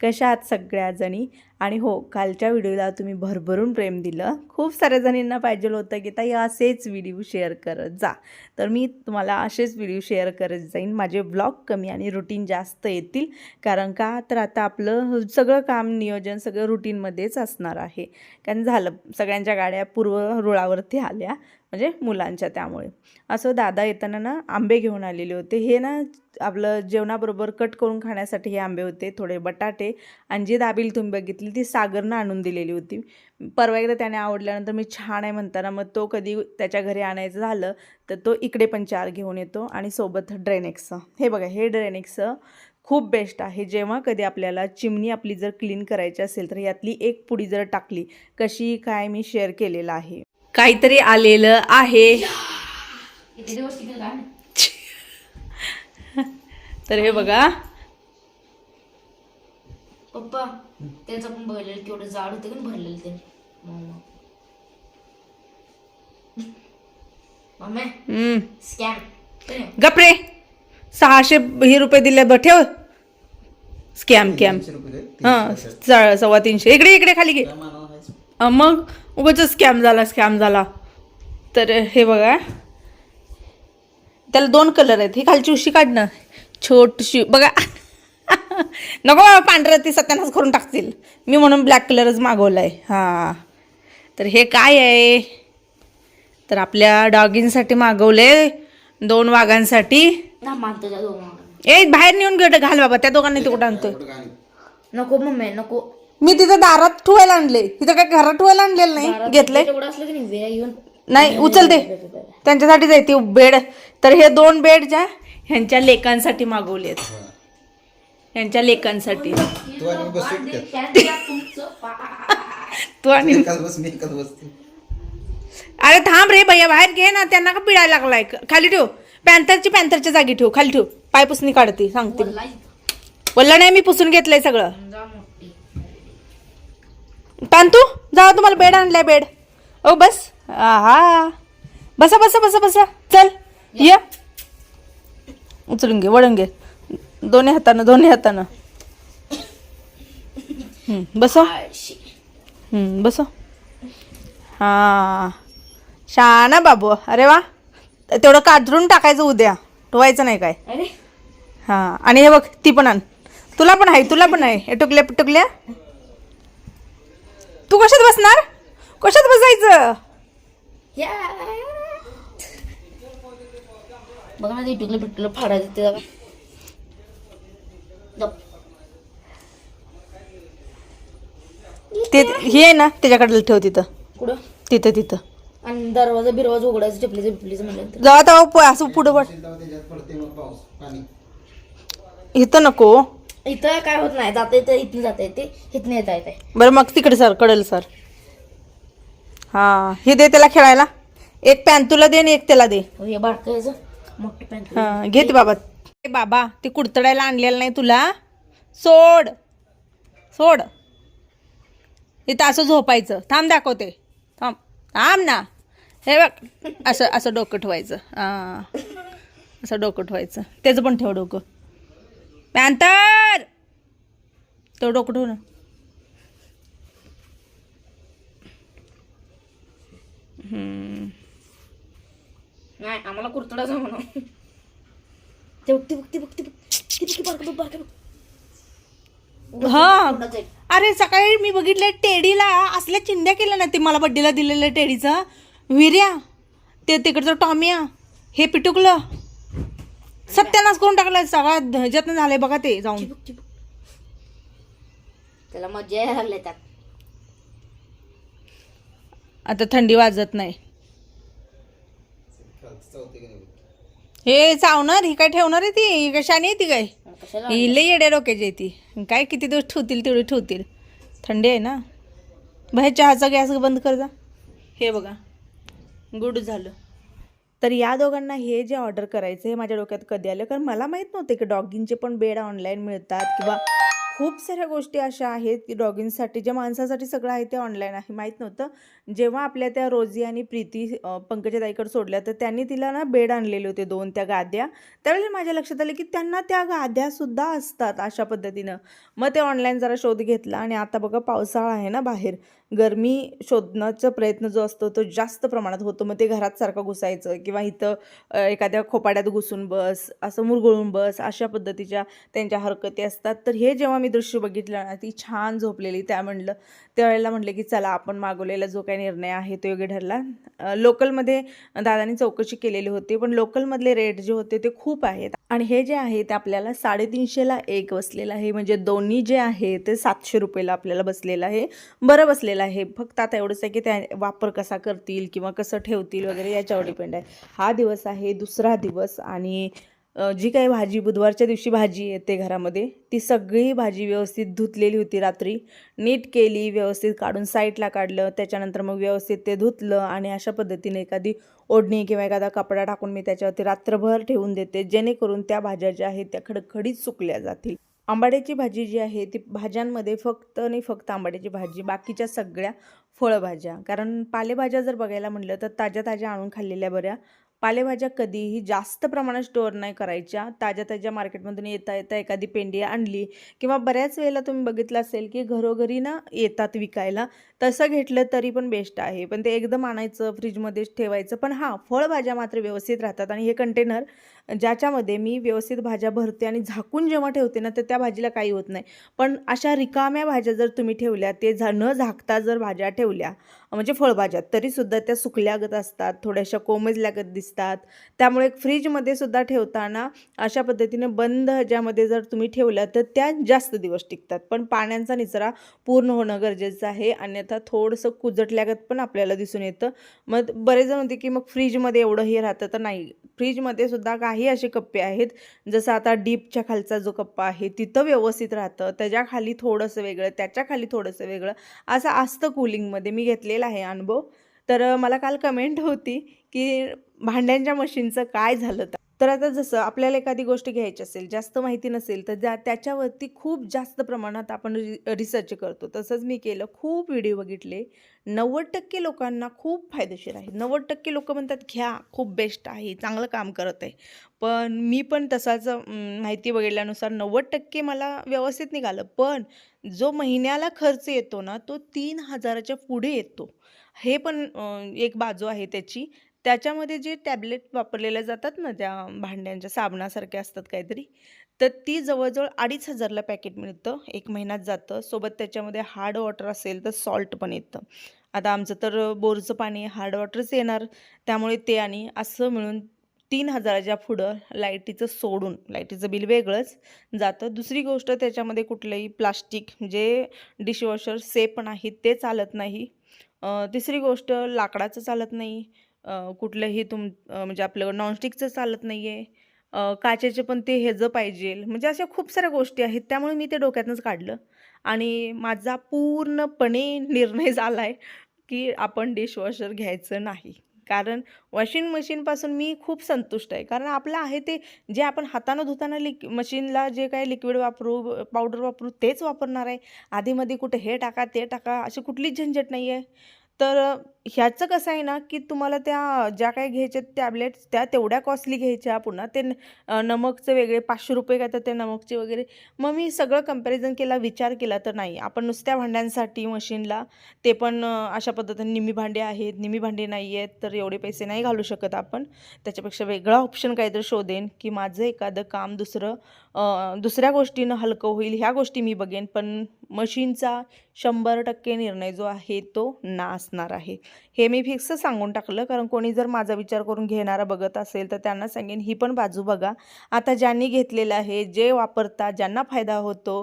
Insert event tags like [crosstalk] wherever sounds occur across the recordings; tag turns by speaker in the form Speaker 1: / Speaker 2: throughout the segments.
Speaker 1: कशा आहात सगळ्या जणी आणि हो कालच्या व्हिडिओला तुम्ही भरभरून प्रेम दिलं. खूप साऱ्या जणींना पाहिजे होतं की ताई असेच व्हिडिओ शेअर करत जा. तर मी तुम्हाला असेच व्हिडिओ शेअर करत जाईन. माझे ब्लॉग कमी आणि रुटीन जास्त येतील. कारण का? तर आता आपलं सगळं काम नियोजन सगळं रुटीनमध्येच असणार आहे. कारण झालं सगळ्यांच्या गाड्या पूर्व रुळावरती आल्या. म्हणजे मुलांच्या त्यामुळे. असं दादा येताना ना आंबे घेऊन आलेले होते. हे ना आपलं जेवणाबरोबर कट करून खाण्यासाठी हे आंबे होते थोडे बटाटे आणि जी दाबील तुम्ही बघितली ती सागरनं आणून दिलेली होती. परवा एकदा त्याने आवडल्यानंतर मी छान आहे म्हणताना मग तो कधी त्याच्या घरी आणायचं झालं तर तो इकडे पण चार घेऊन येतो आणि सोबत ड्रेनेक्स. हे बघा हे ड्रेनेक्स खूप बेस्ट आहे. जेव्हा कधी आपल्याला चिमणी आपली जर क्लीन करायची असेल तर यातली एक पुडी जर टाकली कशी काय मी शेअर केलेलं आहे. काहीतरी आलेलं आहे
Speaker 2: किती दिवस टिकेल काय माहीत.
Speaker 1: तर हे बघा.
Speaker 2: पप्पा त्याचं पण बघितलेलं केवढं जाड होतं का भरलेलं ते. मम्मी
Speaker 1: हम्म.
Speaker 2: स्कॅम
Speaker 1: गपरे सहाशे हे रुपये दिले ब ठेव. स्कॅम कॅम हां सव्वा तीनशे. इकडे इकडे खाली घे. मग उगाच स्कॅम झाला स्कॅम झाला. तर हे बघा. त्याला दोन कलर आहेत. ही खालची उशी काढ ना. छोटीशी बघा. [laughs] नको बाबा, पांढरं ती सत्यानाश करून टाकतील. मी म्हणून ब्लॅक कलरच मागवलाय. हां. तर हे काय आहे? तर आपल्या डॉगिंसाठी मागवले दोन वाघांसाठी. ए बाहेर नेऊन गेट घाल बाबा त्या दोघांनी ते कुठं आणतोय
Speaker 2: नको मम्मी नको.
Speaker 1: मी तिथं दारात ठेवायला आणले. तिथं काय घरात ठेवायला आणलेलं नाही?
Speaker 2: येऊन
Speaker 1: नाही उचलते त्यांच्यासाठी जायते बेड. तर हे दोन बेड ज्या ह्यांच्या लेकांसाठी मागवलेत. ह्यांच्या लेकांसाठी. तू आणि [laughs] अरे थांब रे भैया बाहेर घे ना त्यांना का पिडायला लागलाय? खाली ठेव. पॅन्थरची पॅन्थरच्या जागी ठेव खाली ठेव. पाय पुसणी काढते सांगते. मी. बोलला नाही मी पुसून घेतलंय सगळं. पांतू जा तुम्हाला बेड आणलाय बेड. ओ बस. हा बसा बसा बसा बसा. चल. ये. उचलून घे वळून घे. दोन्ही हातानं दोन्ही हातानं. बसा बसा हा. शाना बाबू अरे वा. तेवढं काढून टाकायचं उद्या. ठेवायचं नाही काय. हा आणि हे बघ ती पण आण. तुला पण आहे तुला पण आहे. हे टुकल्या टुकल्या. तू कशात बसणार? कशात बसायचं?
Speaker 2: या. बघा ना ते इटुकलं पिटुकलं फाडायचं ते बघा. गप.
Speaker 1: ते हे आहे ना त्याच्याकडे ठेव तिथं.
Speaker 2: कुठं?
Speaker 1: तिथं तिथं.
Speaker 2: आणि दरवाजा बिरवाजा उघडायचं चपलीचं बिपलीचं म्हणलं
Speaker 1: तेव्हा प- असं पुढं पड. इथं नको.
Speaker 2: इथं काय होत नाही जाता येतं इथनं जाता येते इथनं येता येते
Speaker 1: बरं मग तिकडे सर कडल सर. हा हे दे त्याला खेळायला. एक पॅन तुला दे आणि एक त्याला दे.
Speaker 2: हे बारकायचं मोठं पॅन्ट
Speaker 1: हा घे ते बाबा. ए बाबा ते कुडतडायला आणलेलं नाही तुला. सोड. सोड. इथं असं झोपायचं. थांब दाखवते. थांब. थांब ना. हे बघ असं असं डोकं ठेवायचं. हां. असं डोकं ठेवायचं. त्याचं पण ठेव डोकं. पॅन्तर तो डोकं ठेव ना. हम्म.
Speaker 2: नाही आम्हाला कुर्तडाच म्हणा ते बघ ते बघ ते बघ
Speaker 1: हा. अरे सकाळी मी बघितलं टेडीला असल्या चिंध्या केल्या ना ते मला बड्डेला दिलेलं टेडीचं. विर्या ते तिकडचं टॉमिया हे पिटुकलं. सत्यानाश करून टाकलं सगळा ह्याच्यातनं झालंय बघा ते जाऊन.
Speaker 2: त्याला मजा यायला लागली त्यात.
Speaker 1: आता थंडी वाजत नाही. हे चावणार ही काय ठेवणार आहे ती? ही कशाने आहे ती काय? ही लई येड्या डोक्याची आहे ती काय किती दिवस ठेवतील तेवढी ठेवतील. थंडी आहे ना? बाहेर चहाचा गॅस बंद कर जा. हे बघा गुड झालं. तर या दोघांना हे जे ऑर्डर करायचं हे माझ्या डोक्यात कधी आलं? कारण मला माहीत नव्हते की डॉगिंगचे पण बेड ऑनलाईन मिळतात किंवा खूप साऱ्या गोष्टी अशा आहेत की डॉगिंगसाठी ज्या माणसासाठी सगळं आहे ते ऑनलाईन आहे. माहीत नव्हतं. जेव्हा आपल्या त्या रोजी आणि प्रीती पंकजा ताईकडे सोडल्या तर त्यांनी तिला ना बेड आणलेले होते दोन त्या गाद्या. त्यावेळेला माझ्या लक्षात आलं की त्यांना त्या गाद्यासुद्धा असतात अशा पद्धतीनं. मग ते ऑनलाईन जरा शोध घेतला आणि आता बघा पावसाळा आहे ना बाहेर. गरमी शोधण्याचा प्रयत्न जो असतो तो जास्त प्रमाणात होतो. मग ते घरात सारखं घुसायचं किंवा इथं एखाद्या खोपाड्यात घुसून बस असं मुरगळून बस अशा पद्धतीच्या त्यांच्या हरकती असतात. तर हे जेव्हा मी दृश्य बघितलं ना ती छान झोपलेली. त्या म्हणलं त्यावेळेला म्हटलं की चला आपण मागवलेला जो काही निर्णय आहे तो योग्य ठरला. लोकलमध्ये दादानी चौकशी केलेली होती पण लोकलमधले रेट जे होते ते खूप आहेत. आणि हे जे आहे ते आपल्याला साडेतीनशेला एक बसलेलं आहे. म्हणजे दोन्ही जे आहे ते सातशे रुपयेला आपल्याला बसलेलं आहे. बरं बसलेलं आहे फक्त आता एवढंच आहे की त्या वापर कसा करतील किंवा कसं ठेवतील वगैरे याच्यावर डिपेंड आहे. हा दिवस आहे दुसरा दिवस आणि जी काही भाजी बुधवारच्या दिवशी भाजी येते घरामध्ये ती सगळी भाजी व्यवस्थित धुतलेली होती रात्री. नीट केली व्यवस्थित काढून साईडला काढलं त्याच्यानंतर मग व्यवस्थित ते धुतलं आणि अशा पद्धतीने एखादी ओढणी किंवा एखादा कपडा टाकून मी त्याच्यावरती रात्रभर ठेवून देते जेणेकरून त्या भाज्या ज्या आहेत त्या खडखडीत सुकल्या जातील. आंबाड्याची भाजी जी आहे ती भाज्यांमध्ये फक्त आणि फक्त आंबाड्याची भाजी बाकीच्या सगळ्या फळभाज्या. कारण पालेभाज्या जर बघायला म्हटलं तर ताज्या ताज्या आणून खाल्लेल्या बऱ्या. पालेभाज्या कधीही जास्त प्रमाणात स्टोअर नाही करायच्या. ताज्या ताज्या मार्केटमधून येता येता एखादी पेंडी आणली किंवा बऱ्याच वेळेला तुम्ही बघितलं असेल की घरोघरी ना येतात विकायला. तसं घेतलं तरी पण बेस्ट आहे. पण ते एकदम आणायचं फ्रीजमध्येच ठेवायचं. पण हां फळभाज्या मात्र व्यवस्थित राहतात आणि हे कंटेनर ज्याच्यामध्ये मी व्यवस्थित भाज्या भरते आणि झाकून जेव्हा ठेवते ना तर त्या भाजीला काही होत नाही. पण अशा रिकाम्या भाज्या जर तुम्ही ठेवल्या ते झा न झाकता जर भाज्या ठेवल्या म्हणजे फळभाज्या तरीसुद्धा त्या सुकल्यागत असतात थोड्याशा कोमजल्यागत दिसतात. त्यामुळे फ्रीजमध्ये सुद्धा ठेवताना अशा पद्धतीने बंद ह्याच्यामध्ये जर तुम्ही ठेवल्या तर त्या जास्त दिवस टिकतात. पण पाण्याचा निचरा पूर्ण होणं गरजेचं आहे. अन्यथा थोडंसं कुजटल्यागत पण आपल्याला दिसून येतं. मग बरेच जण होते की मग फ्रीजमध्ये एवढं हे राहतं तर नाही. फ्रीजमध्ये सुद्धा काही असे कप्पे आहेत. जसं आता डीपच्या खालचा जो कप्पा आहे तिथं व्यवस्थित राहतं. त्याच्याखाली थोडंसं वेगळं त्याच्याखाली थोडंसं वेगळं. असं असतं कूलिंगमध्ये. मी घेतलेला आहे अनुभव. तर मला काल कमेंट होती की भांड्यांच्या मशीनचं काय झालं तर आता जसं आपल्याला एखादी गोष्ट घ्यायची असेल जास्त माहिती नसेल तर ज्या त्याच्यावरती खूप जास्त प्रमाणात आपण रि रिसर्च करतो. तसंच मी केलं खूप व्हिडिओ बघितले. नव्वद टक्के लोकांना खूप फायदेशीर आहे. नव्वद टक्के लोक म्हणतात घ्या खूप बेस्ट आहे चांगलं काम करत आहे. पण मी पण तसाच माहिती बघितल्यानुसार नव्वद टक्के मला व्यवस्थित निघालं. पण जो महिन्याला खर्च येतो ना तो तीन हजाराच्या पुढे येतो. हे पण एक बाजू आहे त्याची. त्याच्यामध्ये जे टॅबलेट वापरलेल्या जातात ना त्या भांड्यांच्या साबणासारख्या असतात काहीतरी तर ती जवळजवळ अडीच हजारला पॅकेट मिळतं. एक महिन्यात जातं. सोबत त्याच्यामध्ये हार्ड वॉटर असेल तर सॉल्ट पण येतं. आता आमचं तर बोरचं पाणी हार्ड वॉटरच येणार. त्यामुळे ते आणि असं मिळून तीन हजाराच्या पुढं लाईटीचं सोडून लाईटीचं बिल वेगळंच जातं. दुसरी गोष्ट त्याच्यामध्ये कुठलंही प्लास्टिक जे डिशवॉशर सेफ आहेत ते चालत नाही. तिसरी गोष्ट लाकडाचं चालत नाही. कुठलंही तुम म्हणजे आपलं नॉनस्टिकचं चालत नाही आहे काचेचे पण ते ह्याचं पाहिजे. म्हणजे अशा खूप साऱ्या गोष्टी आहेत त्यामुळे मी ते डोक्यातनंच काढलं. आणि माझा पूर्णपणे निर्णय झाला आहे की आपण डिशवॉशर घ्यायचं नाही. कारण वॉशिंग मशीनपासून मी खूप संतुष्ट आहे. कारण आपलं आहे ते जे आपण हातानं धुताना लिक मशीनला जे काही लिक्विड वापरू पावडर वापरू तेच वापरणार आहे. आधीमध्ये कुठे हे टाका ते टाका अशी कुठलीच झंझट नाही आहे तर ह्याचं कसं आहे ना की तुम्हाला त्या ज्या काही घ्यायच्या टॅबलेट्स त्या तेवढ्या कॉस्टली घ्यायच्या पुन्हा. ते नमकचे वेगळे पाचशे रुपये काय तर ते नमकचे वगैरे. मग मी सगळं कंपॅरिझन केला विचार केला तर नाही. आपण नुसत्या भांड्यांसाठी मशीनला ते पण अशा पद्धतीने निम्मी भांडे आहेत निम्मी भांडे नाही आहेत तर एवढे पैसे नाही घालू शकत आपण. त्याच्यापेक्षा वेगळा ऑप्शन काहीतरी शोधेन की माझं एखादं काम दुसरं दुसऱ्या गोष्टीनं हलकं होईल ह्या गोष्टी मी बघेन. पण मशीनचा शंभर टक्के निर्णय जो आहे तो ना असणार आहे. हे मी फिक्स सांगून टाकलं. कारण कोणी जर माझा विचार करून घेणारा बघत असेल तर त्यांना सांगेन ही पण बाजू बघा. आता ज्यांनी घेतलेलं आहे जे वापरतात ज्यांना फायदा होतो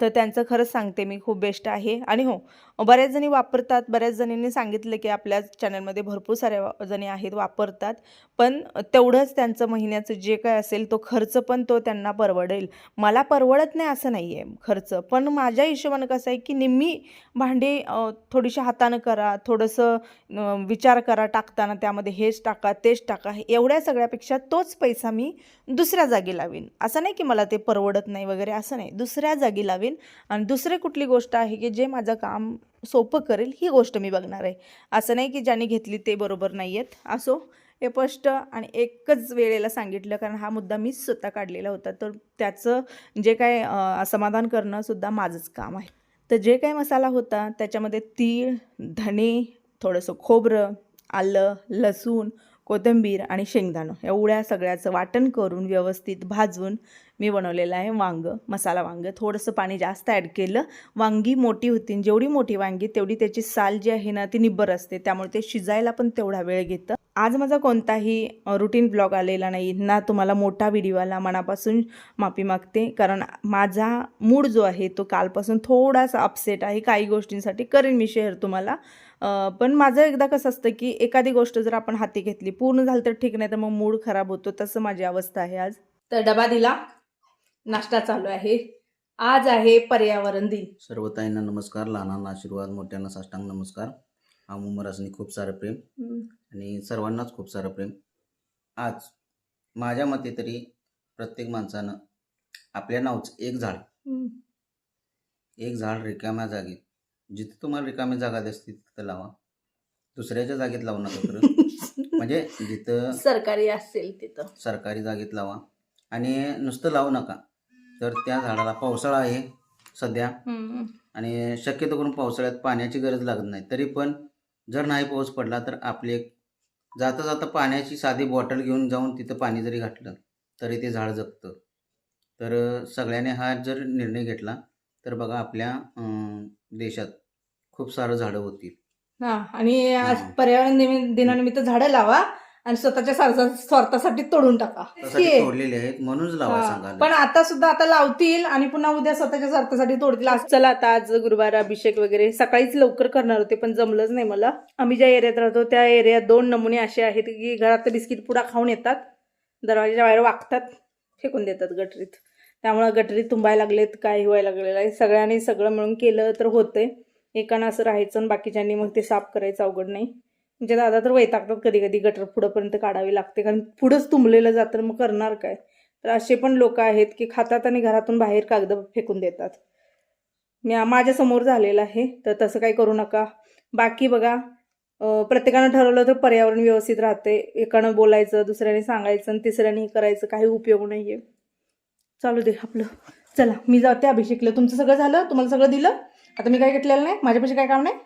Speaker 1: तर त्यांचं खरंच सांगते मी खूप बेस्ट आहे. आणि हो बऱ्याच जणी वापरतात बऱ्याच जणींनी सांगितलं की आपल्या चॅनलमध्ये भरपूर साऱ्या जणी आहेत वापरतात. पण तेवढंच त्यांचं महिन्याचं जे काय असेल तो खर्च पण तो त्यांना परवडेल. मला परवडत नाही असं नाही आहे खर्च. पण माझ्या हिशोबानं कसं आहे की निम्मी भांडी थोडीशी हातानं करा थोडंसं विचार करा टाकताना त्यामध्ये हेच टाका तेच टाका हे एवढ्या सगळ्यापेक्षा तोच पैसा मी दुसऱ्या जागी लावीन. असं नाही की मला ते परवडत नाही वगैरे असं नाही. दुसऱ्या जागी वांगी लावेन. आणि दुसरी कुठली गोष्ट आहे की जे माझं काम सोपं करेल ही गोष्ट मी बघणार आहे. असं नाही की ज्यांनी घेतली ते बरोबर नाही आहेत. असो हे स्पष्ट आणि एकच वेळेला सांगितलं कारण हा मुद्दा मीच स्वतः काढलेला होता. तर त्याचं जे काय समाधान करणंसुद्धा माझंच काम आहे. तर जे काही मसाला होता त्याच्यामध्ये तीळ धणे थोडंसं खोबरं आलं लसूण कोथिंबीर आणि शेंगदाणं. एवढ्या सगळ्याचं वाटण करून व्यवस्थित भाजून मी बनवलेलं आहे वांगं मसाला वांगं. थोडंसं पाणी जास्त ॲड केलं. वांगी मोठी होती. जेवढी मोठी वांगी तेवढी त्याची साल जी आहे ना ती निब्बर असते. त्यामुळे ते शिजायला पण तेवढा वेळ घेतं. आज माझा कोणताही रुटीन ब्लॉग आलेला नाही ना तुम्हाला मोठा व्हिडिओ आला मनापासून माफी मागते. कारण माझा मूड जो आहे तो कालपासून थोडासा अपसेट आहे. काही गोष्टींसाठी करेन मी शेअर तुम्हाला. पण माझं एकदा कसं असतं की एखादी गोष्ट जर आपण हाती घेतली पूर्ण झालं तर ठीक नाही तर मग मूड खराब होतो तसं माझी अवस्था आहे आज. तर डबा दिला. नाश्ता चालू आहे. आज आहे पर्यावरण दिन.
Speaker 3: सर्व ताईंना नमस्कार लहानांना आशीर्वाद मोठ्यांना साष्टांग नमस्कार. हा मुमरासनी खूप सारं प्रेम. आणि सर्वांनाच खूप सारं प्रेम. आज माझ्या मते तरी प्रत्येक माणसानं आपल्या नावचं एक झाड. एक झाड रिकाम्या जागेत. जिथे तुम्हाला रिकामी जागा दिसते तिथं लावा. दुसऱ्याच्या जागेत लावू नका खरं. [laughs] म्हणजे जिथं
Speaker 1: सरकारी असेल तिथं.
Speaker 3: सरकारी जागेत लावा. आणि नुसतं लावू नका. तर त्या झाडाला पावसाळा आहे सध्या. आणि शक्यतो करून पावसाळ्यात पाण्याची गरज लागत नाही. तरी पण जर नाही पाऊस पडला तर आपले जाता जाता पाण्याची साधी बॉटल घेऊन जाऊन तिथं पाणी जरी घातलं तरी ते झाड जगतं तर सगळ्यांनी हा जर निर्णय घेतला तर बघा आपल्या देशात खूप सारं झाडं होतील.
Speaker 1: हा आणि आज. पर्यावरण निमि- दिनानिमित्त झाडं लावा आणि स्वतःच्या स्वार्था- स्वार्थासाठी तोडून टाका.
Speaker 3: त्यासाठी
Speaker 1: हे.
Speaker 3: तोडलेले आहेत म्हणूनच लावा
Speaker 1: हा.
Speaker 3: सांगा
Speaker 1: पण आता सुद्धा आता लावतील आणि पुन्हा उद्या स्वतःच्या स्वार्थासाठी तोडतील. आज चला आता आज गुरुवार अभिषेक वगैरे. सकाळीच लवकर करणार होते पण जमलंच नाही मला. आम्ही ज्या एरियात राहतो त्या एरियात दोन नमुने असे आहेत की घरात बिस्किट पुडा खाऊन येतात. दरवाजाच्या बाहेर वागतात फेकून देतात गटरीत. त्यामुळे गटरीत तुंबायला लागलेत काय व्हायला लागलेलं आहे. सगळ्यांनी सगळं मिळून केलं तर होतंय. एकानं असं राहायचं आणि बाकीच्यांनी मग ते साफ करायचं अवघड नाही. म्हणजे दादा तर वैतागतात कधी कधी गटर पुढंपर्यंत काढावी लागते. कारण पुढंच तुंबलेलं जातं मग करणार काय? तर असे पण लोक आहेत की खातात आणि घरातून बाहेर कागद फेकून देतात. मी माझ्यासमोर झालेलं आहे तर तसं काही करू नका. बाकी बघा प्रत्येकानं ठरवलं तर पर्यावरण व्यवस्थित राहते. एकानं बोलायचं दुसऱ्याने सांगायचं आणि तिसऱ्याने हे करायचं. काही उपयोग नाही आहे चालू दे आपलं. चला मी जाते अभिषेकला. तुमचं सगळं झालं? तुम्हाला सगळं दिलं? आता मी काय घेतलेलं नाही? माझ्यापाशी काय काम नाही?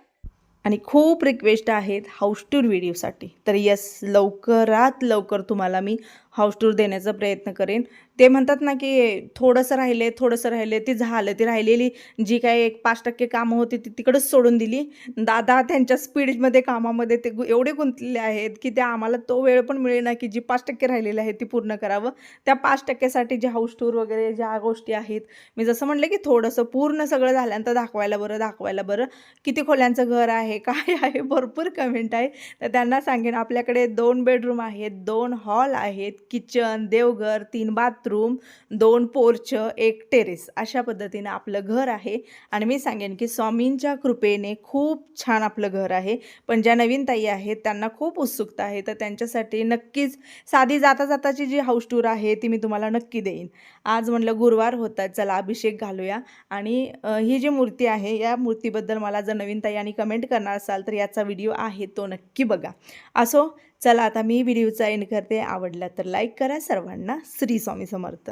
Speaker 1: आणि खूप रिक्वेस्ट आहेत हाऊस टूर व्हिडिओसाठी तर यस लवकरात लवकर तुम्हाला मी हाऊस टूर देण्याचा प्रयत्न करेन. ते म्हणतात ना की थोडंसं राहिले थोडंसं राहिले ती झालं ती राहिलेली. जी काही एक पाच टक्के कामं होती ती तिकडंच सोडून दिली. दादा त्यांच्या स्पीडमध्ये कामामध्ये ते गु- एवढे गुंतलेले आहेत की त्या आम्हाला तो वेळ पण मिळेना की जी पाच टक्के राहिलेली आहे ती पूर्ण करावं. त्या पाच टक्क्यासाठी जे हाऊस टूर वगैरे ज्या गोष्टी आहेत मी जसं म्हणलं की थोडंसं पूर्ण सगळं झाल्यानंतर दाखवायला बरं दाखवायला बरं. किती खोल्यांचं घर आहे काय आहे भरपूर कमेंट आहे. तर त्यांना सांगेन आपल्याकडे दोन बेडरूम आहेत दोन हॉल आहेत. किचन देवघर तीन बाथरूम दोन पोर्च एक टेरेस अशा पद्धतीनं आपलं घर आहे. आणि मी सांगेन की स्वामींच्या कृपेने खूप छान आपलं घर आहे. पण ज्या नवीन ताई आहेत त्यांना खूप उत्सुकता आहे. तर त्यांच्यासाठी नक्कीच साधी जाता जाताची जी हाऊस टूर आहे ती मी तुम्हाला नक्की देईन. आज म्हटलं गुरुवार होता चला अभिषेक घालूया. आणि ही जी मूर्ती आहे या मूर्तीबद्दल मला जर नवीन ताई आणि कमेंट करणार असाल तर याचा व्हिडिओ आहे तो नक्की बघा. असो चला आता मी व्हिडिओचा एंड करते. आवडला तर लाईक करा. सर्वांना श्री स्वामी समर्थ.